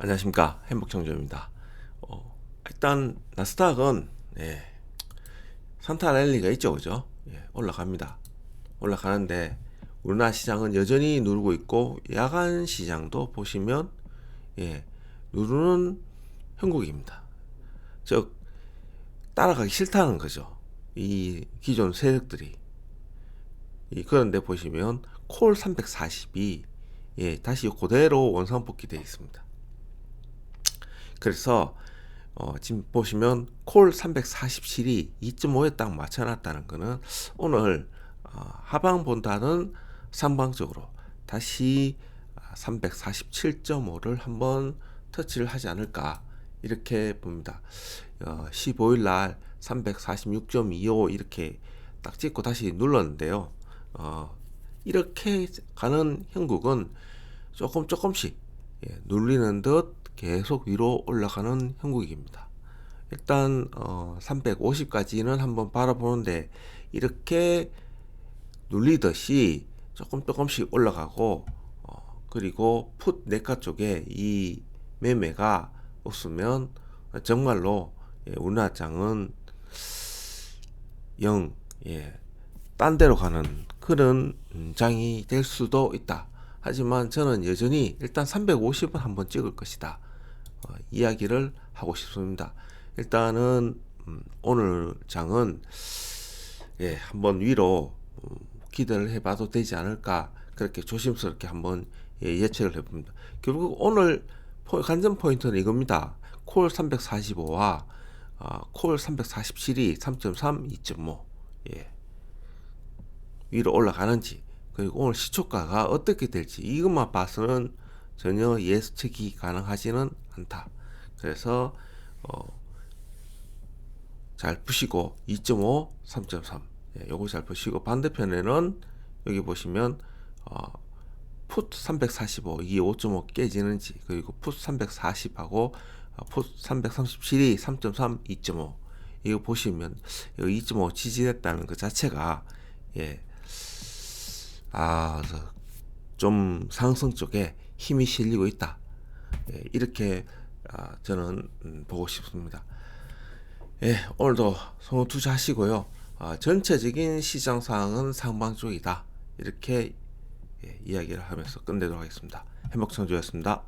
안녕하십니까 행복청조입니다. 어, 일단 나스닥은 예, 산타 랠리가 있죠, 그죠? 예, 올라갑니다. 올라가는데 우리나라 시장은 여전히 누르고 있고 야간 시장도 보시면 예, 누르는 형국입니다. 즉 따라가기 싫다는 거죠. 이 기존 세력들이 이 그런데 보시면 콜 340이 예, 다시 그대로 원상 복귀되어 있습니다. 그래서 어, 지금 보시면 콜 347이 2.5에 딱 맞춰놨다는 거는 오늘 어, 하방보다는 상방적으로 다시 347.5를 한번 터치를 하지 않을까 이렇게 봅니다. 어, 15일 날 346.25 이렇게 딱 찍고 다시 눌렀는데요. 어, 이렇게 가는 형국은 조금 조금씩 예, 눌리는 듯 계속 위로 올라가는 형국입니다. 일단 어, 350까지는 한번 바라보는데 이렇게 눌리듯이 조금 조금씩 올라가고 어, 그리고 풋 네카 쪽에 이 매매가 없으면 정말로 예, 우리나라장은 영 예, 딴 데로 가는 그런 장이 될 수도 있다. 하지만 저는 여전히 일단 350은 한번 찍을 것이다. 어, 이야기를 하고 싶습니다. 일단은 음, 오늘 장은 예, 한번 위로 음, 기대를 해봐도 되지 않을까 그렇게 조심스럽게 한번 예, 예측을 해봅니다. 결국 오늘 포, 관전 포인트는 이겁니다. 콜 345와 어, 콜 347이 3.3, 2.5 예. 위로 올라가는지 그리고 오늘 시초가가 어떻게 될지 이것만 봐서는 전혀 예측이 가능하지는 않다. 그래서 어, 잘 푸시고 2.5, 3.3 예, 요거 잘 보시고 반대편에는 여기 보시면 어, 풋 345, 이게 5.5 깨지는지 그리고 풋 340하고 어, 풋 337이 3.3, 2.5 이거 보시면 여기 2.5 지지됐다는 그 자체가 예, 아, 좀 상승 쪽에 힘이 실리고 있다. 예, 이렇게 아, 저는 음, 보고 싶습니다. 예, 오늘도 성우 투자하시고요. 아, 전체적인 시장 상황은 상방 쪽이다. 이렇게 예, 이야기를 하면서 끝내도록 하겠습니다. 행복청주였습니다.